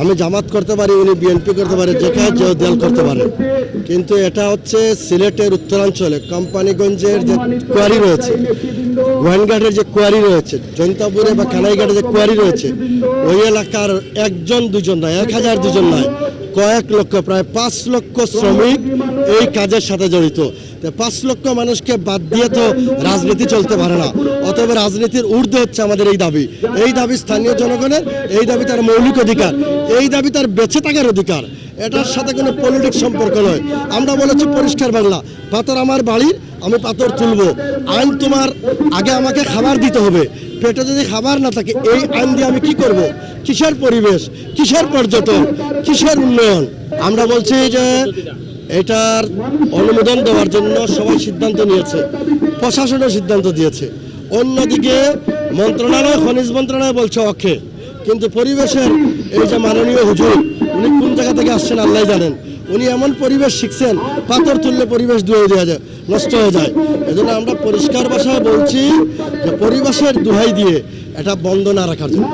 আমি জামাত করতে পারি, উনি বিএনপি করতে পারে, যে দেয়াল করতে পারে। কিন্তু এটা হচ্ছে সিলেটের উত্তরাঞ্চলে, কোম্পানিগঞ্জের যে কোয়ারি রয়েছে গোয়েনঘাটের যে কোয়ারি রয়েছে জৈন্তাপুরে বা কানাইঘাটে যে কোয়ারি রয়েছে ওই এলাকার একজন দুজন নয় এক হাজার দুজন নয় কয়েক লক্ষ প্রায় পাঁচ লক্ষ শ্রমিক এই কাজের সাথে জড়িত। পাঁচ লক্ষ মানুষকে বাদ দিয়ে তো রাজনীতি চলতে পারে না। অতএব রাজনীতির ঊর্ধ্বে হচ্ছে আমাদের এই দাবি। এই দাবি স্থানীয় জনগণের এই দাবি তার মৌলিক অধিকার এই দাবি তার বেঁচে থাকার অধিকার। এটার সাথে কোনো পলিটিক্স সম্পর্ক নয়। আমরা বলেছি পরিষ্কার বাংলা পাথর আমার বাড়ির আমি পাথর তুলবো। আইন তোমার, আগে আমাকে খাবার দিতে হবে। পেটে যদি খাবার না থাকে, এই আইন দিয়ে আমি কি করব? কিসের পরিবেশ? কিসের পর্যটন? কিসের উন্নয়ন? আমরা বলছি যে এটার অনুমোদন দেওয়ার জন্য সবাই সিদ্ধান্ত নিয়েছে, প্রশাসনও সিদ্ধান্ত দিয়েছে। অন্যদিকে মন্ত্রণালয়, খনিজ মন্ত্রণালয় বলছে অক্ষে, কিন্তু পরিবেশের এই যে মাননীয় হুজুর, উনি কোন জায়গা থেকে আসছেন আল্লাহ জানেন। উনি এমন পরিবেশ শিখছেন, পাথর তুললে পরিবেশ ধুয়ে দেওয়া যায়, নষ্ট হয়ে যায়। এজন্য আমরা পরিষ্কার ভাষায় বলছি যে পরিবেশের দোহাই দিয়ে এটা বন্ধ না রাখার জন্য।